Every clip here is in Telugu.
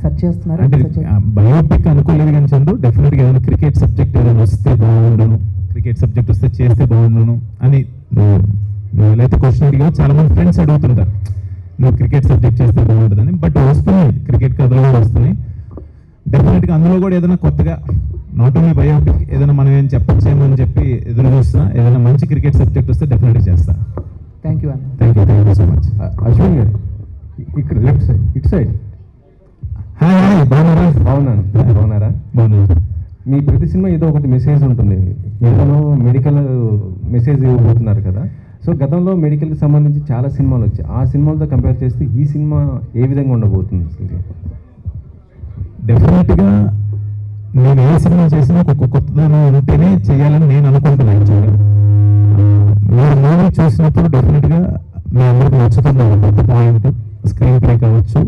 సెర్చ్ చేస్తున్నారు బయోపిక్ అనుకోలేదు కానీ చందు డెఫినెట్గా ఏదైనా క్రికెట్ సబ్జెక్ట్ ఏదైనా వస్తే బాగుండును. క్రికెట్ సబ్జెక్ట్ వస్తే చేస్తే బాగుండును అని నువ్వు నువ్వు ఎలా అయితే క్వశ్చన్ అడిగావు చాలా మంది ఫ్రెండ్స్ అడుగుతుంటారు. నువ్వు క్రికెట్ సబ్జెక్ట్ చేస్తే బాగుంటుందని బట్ వస్తున్నాయి. క్రికెట్ కథలు కూడా వస్తున్నాయి. డెఫినెట్గా అందులో కూడా ఏదైనా కొత్తగా నాట్ ఓన్లీ బయోపిక్ ఏదైనా మనం ఏం చెప్పచ్చేమో అని చెప్పి ఎదురు చూస్తా. ఏదైనా మంచి క్రికెట్ సబ్జెక్ట్ వస్తే డెఫినెట్గా చేస్తా థ్యాంక్ యూ అన్న thank you thank you so much Ashwin garu ఇక్కడ లెఫ్ట్ సైడ్ ఇటు సైడ్. బాగున్నారా? బాగున్నాను. బాగున్నారా? బాగున్నాను. మీ ప్రతి సినిమా ఏదో ఒకటి మెసేజ్ ఉంటుంది. ఏదైనా మెడికల్ మెసేజ్ ఇవ్వబోతున్నారు కదా. సో గతంలో మెడికల్కి సంబంధించి చాలా సినిమాలు వచ్చాయి. ఆ సినిమాలతో కంపేర్ చేస్తే ఈ సినిమా ఏ విధంగా ఉండబోతుంది డెఫినెట్గా నేను ఏ సినిమా చేసినా ఒక కొత్తదనం ఉంటేనే చేయాలని నేను అనుకుంటున్నాను యాక్చువల్గా మీరు మూవీ చూసినప్పుడు డెఫినెట్గా మీ అందరికి నచ్చుతుంది ఒక కొత్త పాయింట్ స్క్రీన్ ప్లే కావచ్చు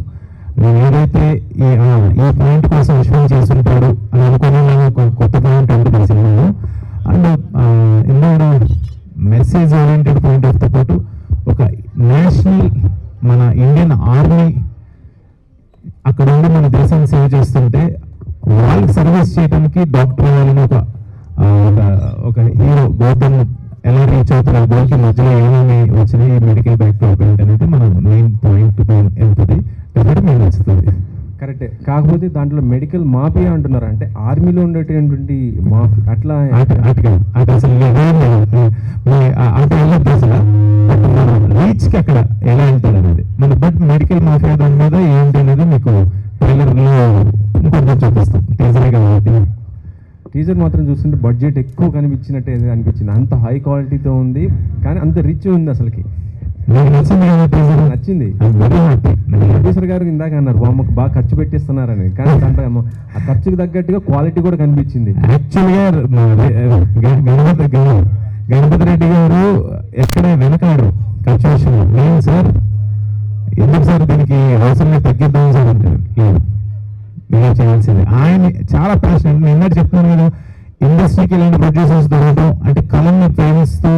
నేను ఏదైతే ఈ ఈ పాయింట్ కోసం విశ్వం చేస్తుంటాడు అని అనుకుని నేను ఒక కొత్త పాయింట్ ఉంటుంది ఈ సినిమాలో అండ్ ఇందులో మెసేజ్ ఓరియంటెడ్ పాయింట్ ఆఫ్తో పాటు ఒక నేషనల్ మన ఇండియన్ ఆర్మీ అక్కడ ఉండి మన దేశాన్ని సేవ చేస్తుంటే వాళ్ళకి సర్వీస్ చేయడానికి డాక్టర్ అవ్వాలని ఒక ఒక హీరో గౌతమ్ ఎలా రీచ్ అవుతారు ఆ గోల్కి మధ్యలో ఏమేమి వచ్చినాయి మెడికల్ బ్యాక్ డ్రాప్ నచ్చుతుంది కరెక్టే. కాకపోతే దాంట్లో మెడికల్ మాఫియా అంటున్నారు. అంటే ఆర్మీలో ఉండేటటువంటి మాఫీ అట్లా అసలు రీచ్కి అక్కడ ఎలా వెళ్తాడు అనేది. మన బట్ మెడికల్ మాఫియా దాని మీద ఏంటి అనేది మీకు ట్రైలర్లో ఇంకొంచెం చూపిస్తాం. టీజరే కాబట్టి టీజర్ మాత్రం చూస్తుంటే బడ్జెట్ ఎక్కువ కనిపించినట్టే అనిపించింది. అంత హై క్వాలిటీతో ఉంది. కానీ అంత రిచ్ ఉంది అసలుకి. నచ్చింది నచ్చింది. Very happy. ప్రొడ్యూసర్ గారు ఇందాక అన్నారు బామ్మకు బాగా ఖర్చు పెట్టిస్తున్నారని. కానీ దాంట్లో ఏమో ఆ ఖర్చుకు తగ్గట్టుగా క్వాలిటీ కూడా కనిపించింది. యాక్చువల్గా గణపతి గణ- గణపతి రెడ్డి గారు ఎక్కడ వెనకాడు ఖర్చు విషయంలో. లేదు సార్ ఎందుకు సార్ దీనికి అవసరం లేదు తగ్గిద్దాం సార్ అంటారు లేదు మీరే చేయాల్సిందే ఆయన చాలా ప్యాషన్ నేను ఇందాక చెప్తున్నాను కదా ఇండస్ట్రీకి ఇలాంటి ప్రొడ్యూసర్స్ దొరకడం అంటే కళని ప్రేమిస్తూ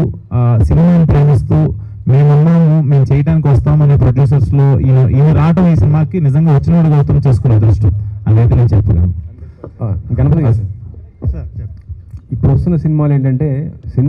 ఈయన రావడం ఈ సినిమాకి నిజంగా వచ్చిన గౌతమ్ చేసుకునే అదృష్టం. అదైతే నేను చెప్పగలను. గణపతి గారు. ఇప్పుడు వస్తున్న సినిమాలు ఏంటంటే సినిమా